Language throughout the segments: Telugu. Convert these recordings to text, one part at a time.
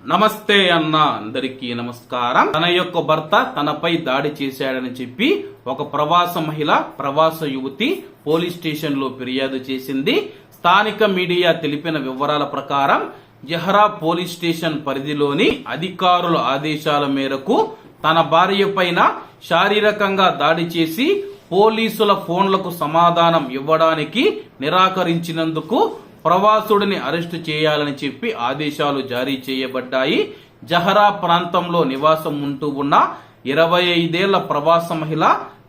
నమస్తే అన్న అందరికీ నమస్కారం. తన యొక్క భర్త తనపై దాడి చేశాడని చెప్పి ఒక ప్రవాస మహిళ ప్రవాస యువతి పోలీస్ స్టేషన్లో ఫిర్యాదు చేసింది. స్థానిక మీడియా తెలిపిన వివరాల ప్రకారం జహరా పోలీస్ స్టేషన్ పరిధిలోని అధికారుల ఆదేశాల మేరకు తన భార్య పైన శారీరకంగా దాడి చేసి పోలీసుల ఫోన్లకు సమాధానం ఇవ్వడానికి నిరాకరించినందుకు ప్రవాసుడిని అరెస్టు చేయాలని చెప్పి ఆదేశాలు జారీ చేయబడ్డాయి. జహరా ప్రాంతంలో నివాసం ఉంటూ ఉన్న ఇరవై ఐదేళ్ళ ప్రవాస మహిళ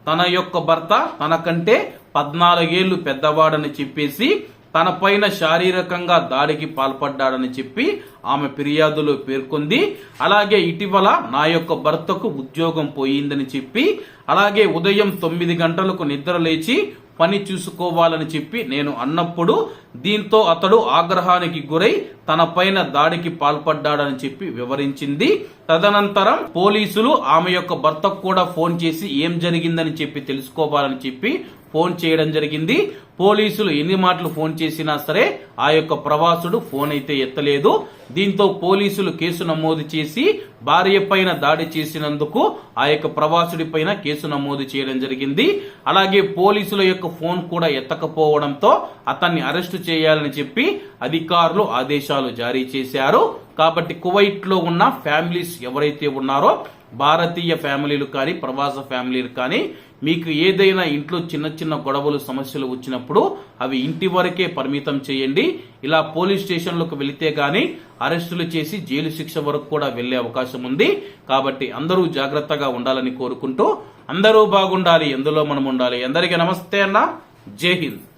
తన యొక్క భర్త తనకంటే పద్నాలుగేళ్ళు పెద్దవాడని చెప్పేసి తన పైన శారీరకంగా దాడికి పాల్పడ్డాడని చెప్పి ఆమె ఫిర్యాదులో పేర్కొంది. అలాగే ఇటీవల నా యొక్క భర్తకు ఉద్యోగం పోయిందని చెప్పి అలాగే ఉదయం తొమ్మిది గంటలకు నిద్ర లేచి పని చూసుకోవాలని చెప్పి నేను అన్నప్పుడు దీంతో అతడు ఆగ్రహానికి గురై తన పైన దాడికి పాల్పడ్డాడని చెప్పి వివరించింది. తదనంతరం పోలీసులు ఆమె యొక్క భర్తకు కూడా ఫోన్ చేసి ఏం జరిగిందని చెప్పి తెలుసుకోవాలని చెప్పి ఫోన్ చేయడం జరిగింది. పోలీసులు ఎన్ని మాటలు ఫోన్ చేసినా సరే ఆ యొక్క ప్రవాసుడు ఫోన్ అయితే ఎత్తలేదు. దీంతో పోలీసులు కేసు నమోదు చేసి భార్య పైన దాడి చేసినందుకు ఆ యొక్క ప్రవాసుడి పైన కేసు నమోదు చేయడం జరిగింది. అలాగే పోలీసుల యొక్క ఫోన్ కూడా ఎత్తకపోవడంతో అతన్ని అరెస్టు చేయాలని చెప్పి అధికారులు ఆదేశాలు జారీ చేశారు. కాబట్టి కువైట్లో ఉన్న ఫ్యామిలీస్ ఎవరైతే ఉన్నారో భారతీయ ఫ్యామిలీలు కానీ ప్రవాస ఫ్యామిలీలు కానీ మీకు ఏదైనా ఇంట్లో చిన్న చిన్న గొడవలు సమస్యలు వచ్చినప్పుడు అవి ఇంటి వరకే పరిమితం చేయండి. ఇలా పోలీస్ స్టేషన్లకు వెళితే కానీ అరెస్టులు చేసి జైలు శిక్ష వరకు కూడా వెళ్ళే అవకాశం ఉంది. కాబట్టి అందరూ జాగ్రత్తగా ఉండాలని కోరుకుంటూ అందరూ బాగుండాలి ఎందులో మనం ఉండాలి. అందరికీ నమస్తే అన్న. జై హింద్.